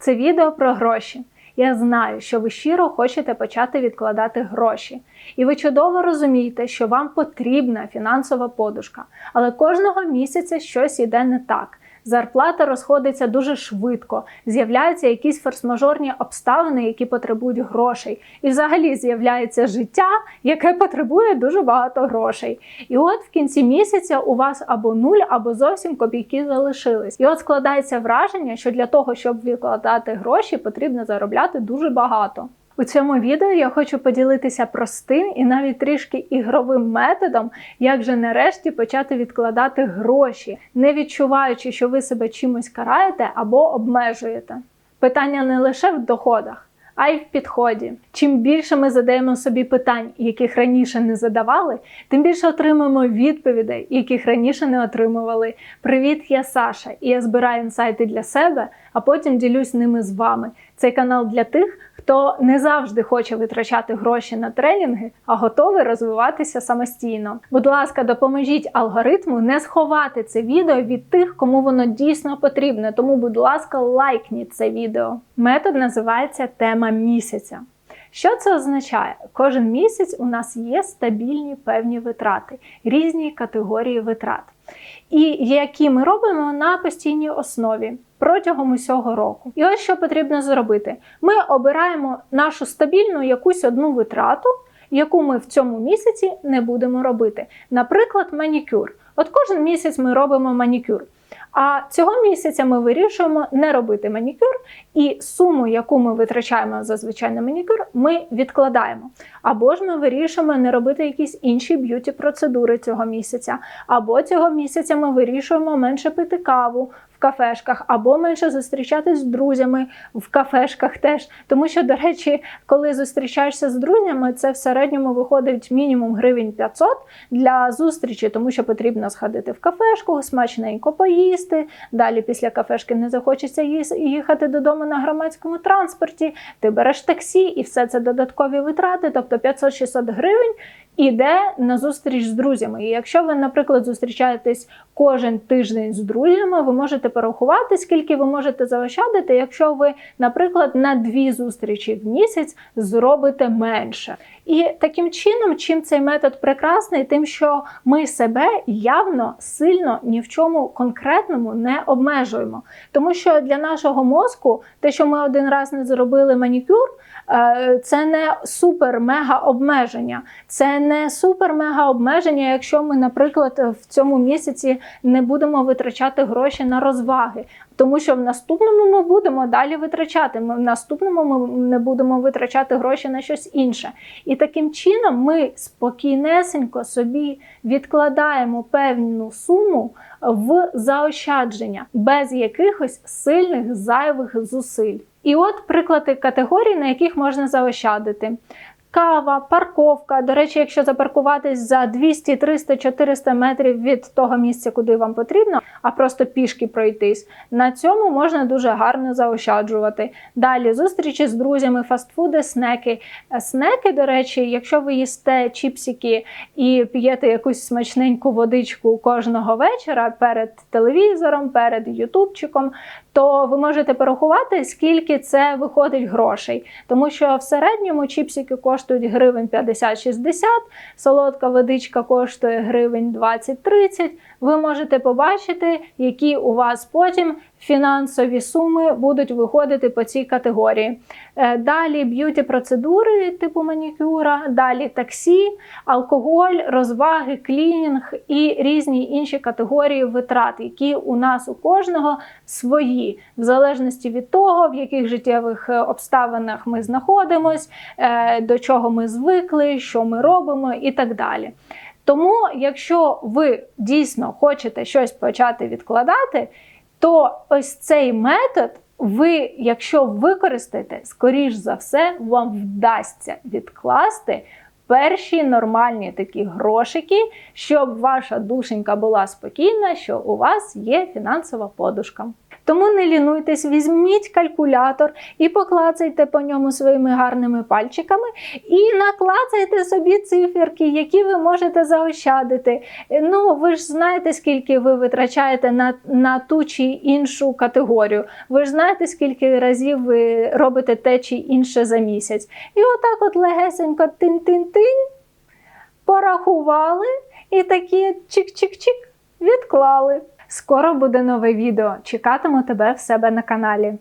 Це відео про гроші. Я знаю, що ви щиро хочете почати відкладати гроші, і ви чудово розумієте, що вам потрібна фінансова подушка, але кожного місяця щось іде не так. Зарплата розходиться дуже швидко, з'являються якісь форс-мажорні обставини, які потребують грошей. І взагалі з'являється життя, яке потребує дуже багато грошей. І от в кінці місяця у вас або нуль, або зовсім копійки залишились. І от складається враження, що для того, щоб відкладати гроші, потрібно заробляти дуже багато. У цьому відео я хочу поділитися простим і навіть трішки ігровим методом, як же нарешті почати відкладати гроші, не відчуваючи, що ви себе чимось караєте або обмежуєте. Питання не лише в доходах. А й в підході. Чим більше ми задаємо собі питань, яких раніше не задавали, тим більше отримуємо відповідей, яких раніше не отримували. Привіт, я Саша, і я збираю інсайти для себе, а потім ділюсь ними з вами. Цей канал для тих, хто не завжди хоче витрачати гроші на тренінги, а готовий розвиватися самостійно. Будь ласка, допоможіть алгоритму не сховати це відео від тих, кому воно дійсно потрібне. Тому, будь ласка, лайкніть це відео. Метод називається тема місяця. Що це означає? Кожен місяць у нас є стабільні певні витрати, різні категорії витрат, і які ми робимо на постійній основі протягом усього року. І ось що потрібно зробити: ми обираємо нашу стабільну якусь одну витрату, яку ми в цьому місяці не будемо робити. Наприклад, манікюр. От кожен місяць ми робимо манікюр. А цього місяця ми вирішуємо не робити манікюр, і суму, яку ми витрачаємо зазвичай на манікюр, ми відкладаємо. Або ж ми вирішуємо не робити якісь інші б'юті процедури цього місяця, або цього місяця ми вирішуємо менше пити каву. Кафешках або менше зустрічатись з друзями в кафешках теж. Тому що, до речі, коли зустрічаєшся з друзями, це в середньому виходить мінімум гривень 500 для зустрічі, тому що потрібно сходити в кафешку, смачненько поїсти. Далі після кафешки не захочеться їхати додому на громадському транспорті. Ти береш таксі, і все це додаткові витрати, тобто 500-600 гривень. Іде на зустріч з друзями. І якщо ви, наприклад, зустрічаєтесь кожен тиждень з друзями, ви можете порахувати, скільки ви можете заощадити, якщо ви, наприклад, на дві зустрічі в місяць зробите менше. І таким чином, чим цей метод прекрасний, тим, що ми себе явно сильно ні в чому конкретному не обмежуємо. Тому що для нашого мозку те, що ми один раз не зробили манікюр, е, це не супер-мега обмеження. Це не супер-мега обмеження, якщо ми, наприклад, в цьому місяці не будемо витрачати гроші на розваги. Тому що в наступному ми будемо далі витрачати. Ми в наступному ми не будемо витрачати гроші на щось інше. І таким чином ми спокійнесенько собі відкладаємо певну суму в заощадження без якихось сильних зайвих зусиль. І от приклади категорій, на яких можна заощадити. Кава, парковка. До речі, якщо запаркуватись за 200, 300, 400 метрів від того місця, куди вам потрібно, а просто пішки пройтись, на цьому можна дуже гарно заощаджувати. Далі зустрічі з друзями, фастфуди, снеки. Снеки, до речі, якщо ви їсте чіпсики і п'єте якусь смачненьку водичку кожного вечора перед телевізором, перед ютубчиком, то ви можете порахувати, скільки це виходить грошей. Тому що в середньому чіпсики коштують гривень 50-60, солодка водичка коштує гривень 20-30. Ви можете побачити, які у вас потім фінансові суми будуть виходити по цій категорії. Е, далі б'юті процедури типу манікюра, далі таксі, алкоголь, розваги, клінінг і різні інші категорії витрат, які у нас у кожного свої, в залежності від того, в яких життєвих е, обставинах ми знаходимось, е, до чого ми звикли, що ми робимо і так далі. Тому, якщо ви дійсно хочете щось почати відкладати, то ось цей метод, ви, якщо використаєте, скоріш за все, вам вдасться відкласти перші нормальні такі грошики, щоб ваша душенька була спокійна, що у вас є фінансова подушка. Тому не лінуйтесь, візьміть калькулятор і поклацайте по ньому своїми гарними пальчиками і наклацайте собі циферки, які ви можете заощадити. Ну, ви ж знаєте, скільки ви витрачаєте на, на ту чи іншу категорію. Ви ж знаєте, скільки разів ви робите те чи інше за місяць. І отак от легесенько тин-тин-тин, порахували і такі чик-чик-чик відклали. Скоро буде нове відео. Чекатиму тебе в себе на каналі.